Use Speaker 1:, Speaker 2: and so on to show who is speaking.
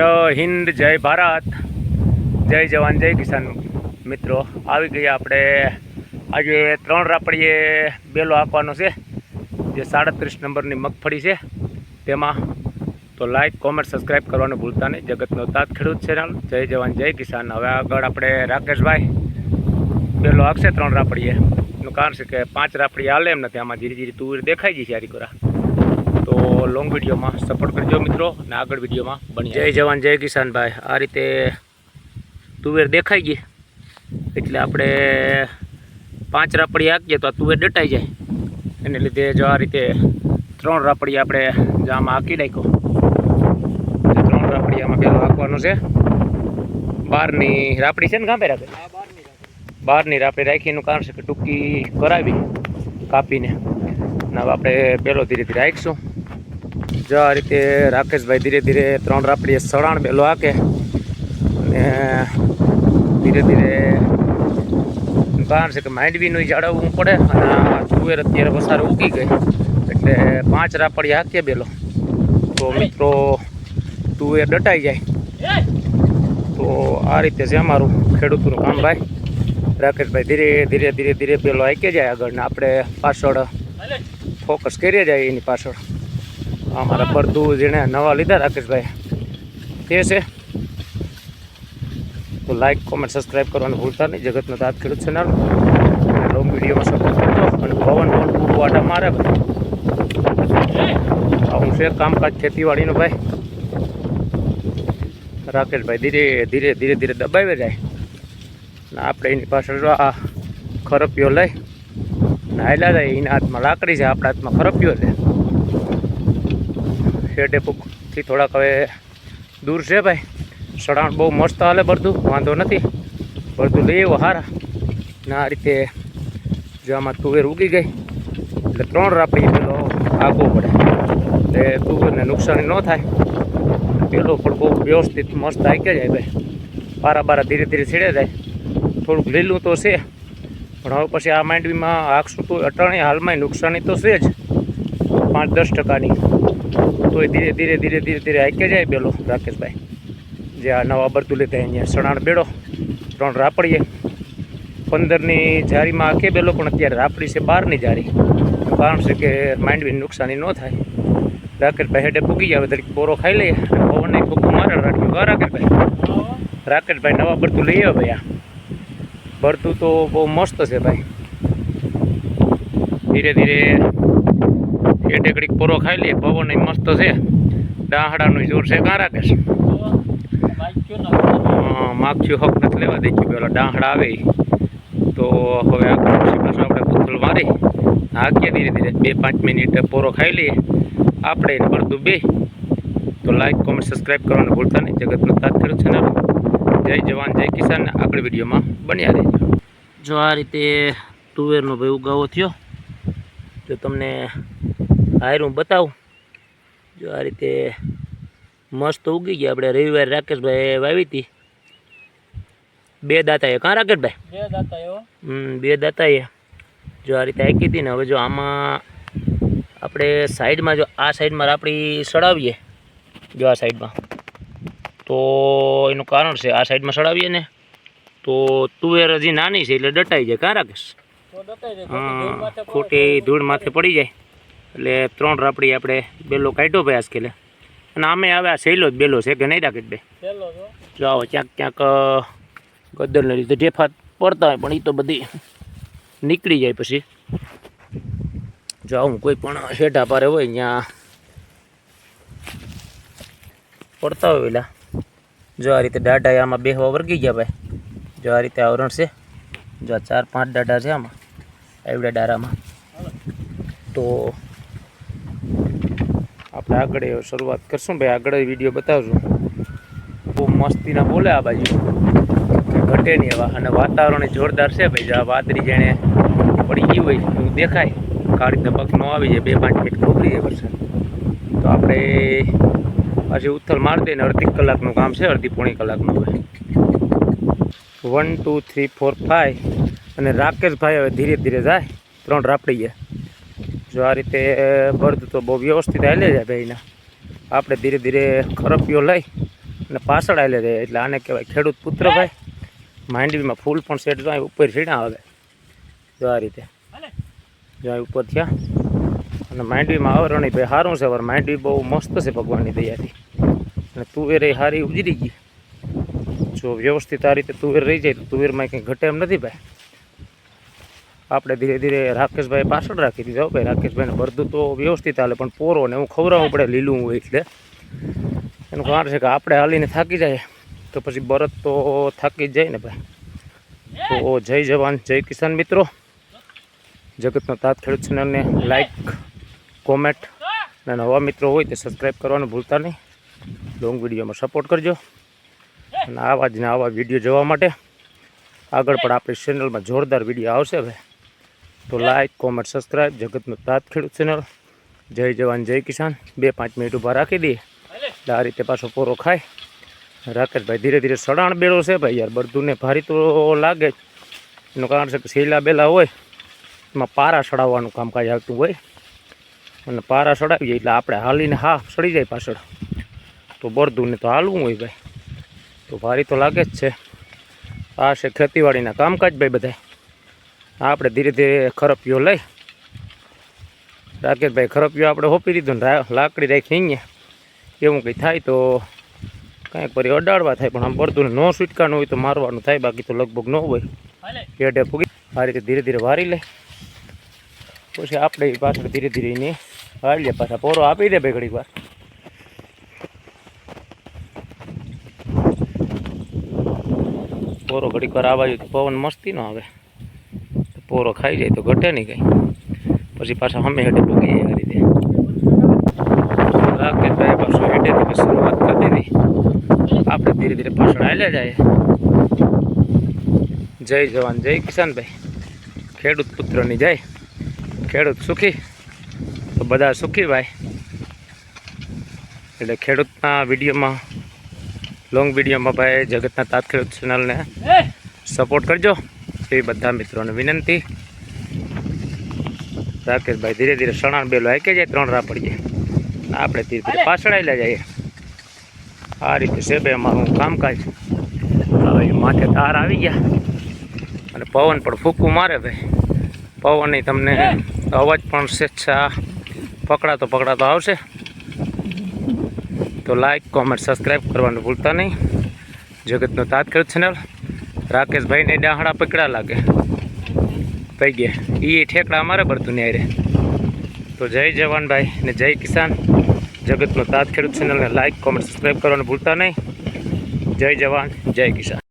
Speaker 1: જય હિન્દ, જય ભારત. જય જવાન, જય કિસાન મિત્રો. આવી ગયા આપણે. આજે ત્રણ રાપડીએ બેલો આપવાનો છે. જે સાડત્રીસ નંબરની મગફળી છે. તેમાં તો લાઇક કોમેન્ટ સબસ્ક્રાઈબ કરવાનું ભૂલતા નહીં. જગતનો તાત ખેડૂત ચેનલ જય જવાન, જય કિસાન. હવે આગળ આપણે રાકેશભાઈ બેલો આપશે ત્રણ રાપડીએ. એનું કારણ છે કે પાંચ રાપડી હાલે એમ નથી. આમાં ધીરે ધીરે તુવેર દેખાઈ જઈ હારી કોરા. લોંગ વિડીયોમાં સપોર્ટ કરજો મિત્રો અને આગળ વિડીયોમાં બની જય જવાન જય કિસાનભાઈ. આ રીતે તુવેર દેખાઈ ગઈ. એટલે આપણે પાંચ રાપડી હાકીએ તો આ તુવેર ડટાઈ જાય. એને લીધે જો આ રીતે ત્રણ રાપડી આપણે જો આંકી નાખ્યો. ત્રણ રાપડી આમાં પેલો હાંકવાનો છે. બારની રાપડી છે ને ગાંભે રાખે? બહારની રાપડી રાખી એનું કારણ છે કે ટૂંકી કરાવી કાપીને. હવે આપણે પહેલો ધીરે ધીરે હાંકશું. જો આ રીતે રાકેશભાઈ ધીરે ધીરે ત્રણ રાપડીએ સળાણ બેલો હાકે અને ધીરે ધીરે કારણ છે કે માંડવીનું જાળવવું પડે અને તુવેર અત્યારે વસારે ઉગી ગઈ. એટલે પાંચ રાપડી હાકીએ બેલો. તો મિત્રો તુવેર ડટાઈ જાય. તો આ રીતે છે અમારું ખેડૂતનું કામ ભાઈ. રાકેશભાઈ ધીરે ધીરે ધીરે ધીરે પેલો હાકે જાય આગળ ને આપણે પાછળ ફોકસ કરીએ જાય એની પાછળ. અમારા પડતું જેણે નવા લીધા રાકેશભાઈ તે છે. તો લાઈક કોમેન્ટ સબસ્ક્રાઈબ કરવાનું ભૂલતા નહીં. જગતનો તાત ખેડૂત ચેનલ લોંગ વિડીયોમાં સપોર્ટ કરજો અને પવન પવન ખૂબ વાટા મારે આવું છે કામકાજ ખેતીવાડીનું ભાઈ. રાકેશભાઈ ધીરે ધીરે ધીરે ધીરે દબાવી જાય. ને આપણે એની પાછળ આ ખરપિયો લઈ. ને હાલ્યા જાય. એના હાથમાં લાકડી છે, આપણા હાથમાં ખરપિયો છે. શેડે થી થોડાક હવે દૂર છે ભાઈ. સડાણ બહુ મસ્ત હાલે બધું, વાંધો નથી. બધું લઈ આવ્યો હારા. ને આ રીતે જો આમાં તુવેર ઉગી ગઈ. એટલે ત્રણ રાપડી પેલો આગવો પડે. એટલે તુવેરને નુકસાની ન થાય. પેલો પણ બહુ વ્યવસ્થિત મસ્ત હાકે જાય ભાઈ. બારા બારા ધીરે ધીરે છેડે જાય. થોડુંક લીલું તો છે. પણ હવે પછી આ માંડવીમાં આખશું તો અટાણી હાલમાં નુકસાની તો છે જ. પાંચ દસ ટકાની. તોય ધીરે ધીરે ધીરે ધીરે ધીરે હાકે જાય બેલો રાકેશભાઈ. જે આ નવા બરતું લેતા અહીંયા સણાણ બેડો, ત્રણ રાપડીએ. પંદરની જારીમાં આખે બેલો પણ અત્યારે રાપડી છે બારની જારી. કારણ છે કે માંડવીની નુકસાની ન થાય. રાકેશભાઈ હેડે પૂગી જાય તરીકે પોરો ખાઈ લઈએ. પવનને ફૂકું મારે રાખ્યું હા રાકેશભાઈ. રાકેશભાઈ નવા બરતું લઈ આવ્યો ભાઈ આ. ભરતું તો બહુ મસ્ત છે ભાઈ. ધીરે ધીરે એ ટેકડીક પોરો ખાઈ લઈએ પવન મસ્ત છે. ડાહડાનું જોર છે, કાં રાકેશ માગચ્યું હક નથી લેવા દે પેલા ડાહડા આવે તો હવે આગળ પછી પાછું આપણે પુથલ મારી હાકીએ ધીરે ધીરે, બે પાંચ મિનિટ પોરો ખાઈ લઈએ. આપણે ભરતું બે. તો લાઈક કોમેન્ટ સબસ્ક્રાઈબ કરવાનું ભૂલતા નહીં. જગતનું તાત ખેડૂત ચેનલ જય જવાન, જય કિસાન. આગળ વિડીયોમાં બન્યા રહેજો. જો આ રીતે તુવેરનો ભાઈ ઉગાવો થયો, તો તમને હાયરું બતાવું. જો આ રીતે મસ્ત ઉગી ગયા આપણે. રવિવારે રાકેશભાઈ વાવી હતી. બે દાતાએ કાં રાકેશભાઈ?
Speaker 2: બે દાતાએ
Speaker 1: હમ, બે દાતાએ જો આ રીતે હાકી હતી ને હવે જો આમાં આપણે સાઈડમાં જો આ સાઈડમાં આપણી સડાવીએ જો આ સાઈડમાં. તો એનું કારણ છે આ સાઈડમાં સડાવીએ ને તો તુવેર હજી નાની છે એટલે ડટાઈ જાય. કાં રાકેશ?
Speaker 2: દટાઈ
Speaker 1: ખોટી ધૂળ માથે પડી જાય. એટલે ત્રણ રાપડી આપણે બેલો કાઢ્યો ભાઈ આજકેલે અને આમે આવે આ સહેલો જ બેલો છે કે નહીં રાખી ભાઈ જો આવો ક્યાંક ક્યાંક ગદરને લીધે ઢેફા પડતા હોય પણ એ તો બધી નીકળી જાય પછી. જો આવું કોઈ પણ હેઠા પારે હોય ત્યાં પડતા હોય પેલા જો આ રીતે દાડા આમાં બેહવા વર્ગી ગયા ભાઈ. જો આ રીતે આવરણ છે. જો આ ચાર પાંચ દાડા છે આમાં એવડા ડારામાં. તો આગળ શરૂઆત કરશું ભાઈ, આગળ વીડિયો બતાવશું બહુ મસ્તીના બોલે આ બાજુ. ઘટે નહીં હવા અને વાતાવરણ જોરદાર છે ભાઈ આ વાદળી જેણે પડી ગઈ હોય એવું દેખાય. કાળી ધબક ન આવી જાય, બે પાંચ મિનિટ ખોબરી જાય વરસાદ. તો આપણે પાછી ઉથલ મારી દઈને અડધી કલાકનું કામ છે, અડધી પોણી કલાકનું one two three four five અને રાકેશભાઈ હવે ધીરે ધીરે જાય. ત્રણ રાપડી ગયા. જો આ રીતે બળદ તો બહુ વ્યવસ્થિત હાલે જાય ભાઈના આપણે ધીરે ધીરે ખરપિયો લઈ અને પાછળ હાલે જાય એટલે આને કહેવાય ખેડૂત પુત્ર ભાઈ. માંડવીમાં ફૂલ પણ સેટ જો ઉપર છીણા આવે. જો આ રીતે. જો અહીં ઉપર થયા. અને માંડવીમાં આવરણી ભાઈ સારું છે. પણ માંડવી બહુ મસ્ત છે ભગવાનની દયાથી. અને તુવેર એ સારી ઉજરી ગઈ. જો વ્યવસ્થિત આ રીતે તુવેર રહી જાય તો તુવેરમાં કંઈ ઘટે એમ નથી ભાઈ. આપણે ધીરે ધીરે રાકેશભાઈ પાછળ રાખી દીધો. ભાઈ, રાકેશભાઈને ભરતું તો વ્યવસ્થિત હાલે, પણ પોરો ને હું ખવડાવવું પડે લીલું હોય એટલે. એનું કારણ છે કે આપણે હાલીને થાકી જાય. તો પછી બરત તો થાકી જ જાય ને ભાઈ. તો જય જવાન, જય કિસાન મિત્રો. જગતનો તાત ખેડૂત ચેનલને લાઈક કોમેન્ટ અને નવા મિત્રો હોય તે સબસ્ક્રાઈબ કરવાનું ભૂલતા નહીં. લોંગ વિડીયોમાં સપોર્ટ કરજો. અને આવા જ ને આવા વીડિયો જોવા માટે આગળ પણ આપણી ચેનલમાં જોરદાર વીડિયો આવશે ભાઈ. તો લાઈક કોમેન્ટ સબસ્ક્રાઈબ જગતનો તાત ખેડૂત ચેનલ જય જવાન, જય કિસાન. બે પાંચ મિનિટ ઊભા રાખી દઈએ. આ રીતે પાછો પોરો ખાય. રાકેશભાઈ ધીરે ધીરે સડાણ બેડો છે ભાઈ યાર બળદુને ભારી તો લાગે જ. એનું કારણ છે કે શીલા બેલા હોય, એમાં પારા સડાવવાનું કામકાજ આવતું હોય. અને પારા સડાવીએ એટલે આપણે હાલીને હા સડી જાય પાછળ. તો બળદુને તો હાલવું હોય ભાઈ. તો ભારી તો લાગે જ છે. આ છે ખેતીવાડીના કામકાજ ભાઈ બધાય. આપણે ધીરે ધીરે ખરપિયો લઈ. રાકેશભાઈ ખરપિયો આપણે હોપી દીધો ને લાકડી રાખી અહીંયા. એવું કંઈ થાય તો કાંઈક પરી અડાડવા થાય પણ આમ પડતું ન સુટકાનું હોય તો મારવાનું થાય બાકી તો લગભગ ન હોય. પેટે ફૂગી આ રીતે ધીરે ધીરે વારી લે. પછી આપણે પાછળ ધીરે ધીરે એને વાળી લે પાછા પોરો આપી દે ભાઈ ઘડીક વાર પોરો ઘડીક વાર આવા તો પવન મસ્તી ન આવે. પોરો ખાઈ જાય તો ઘટે નહીં કંઈ. પછી પાછા અમે હેઠે પૂગી જાય આ રીતે. રાકેશભાઈ પાછું હેઠેથી શરૂઆત કરી દીધી. આપણે ધીરે ધીરે પાછળ હાલ્યા જાય. જય જવાન જય કિસાનભાઈ ખેડૂત પુત્રની જય. ખેડૂત સુખી. તો બધા સુખી ભાઈ. એટલે ખેડૂતના વિડીયોમાં લોંગ વિડીયોમાં ભાઈ જગતના તાત ખેડૂત ચેનલને સપોર્ટ કરજો. એ બધા મિત્રોને વિનંતી. રાકેશભાઈ ધીરે ધીરે સણાણ બેલો હાકે જાય ત્રણ રા પડીએ આપણે ધીરે ધીરે પાછળ આવેલા જઈએ. આ રીતે છે બે અમારું કામકાજ. હવે માથે તાર આવી ગયા. અને પવન પણ ફૂંકું મારે ભાઈ. પવનની તમને અવાજ પણ સ્વેચ્છા પકડાતો પકડાતો આવશે. તો લાઈક કોમેન્ટ સબસ્ક્રાઈબ કરવાનું ભૂલતા નહીં. જગતનો તાત ખેડૂત ચેનલ રાકેશભાઈને ડાહણા પકડા લાગે. થઈ ગયા. એ ઠેકડા અમારે ભરતું ન્યારે તો જય જવાનભાઈ ને જય કિસાન. જગતનો તાત ખેડૂત ચેનલને લાઇક કોમેન્ટ સબસ્ક્રાઈબ કરવાનું ભૂલતા નહીં. જય જવાન, જય કિસાન.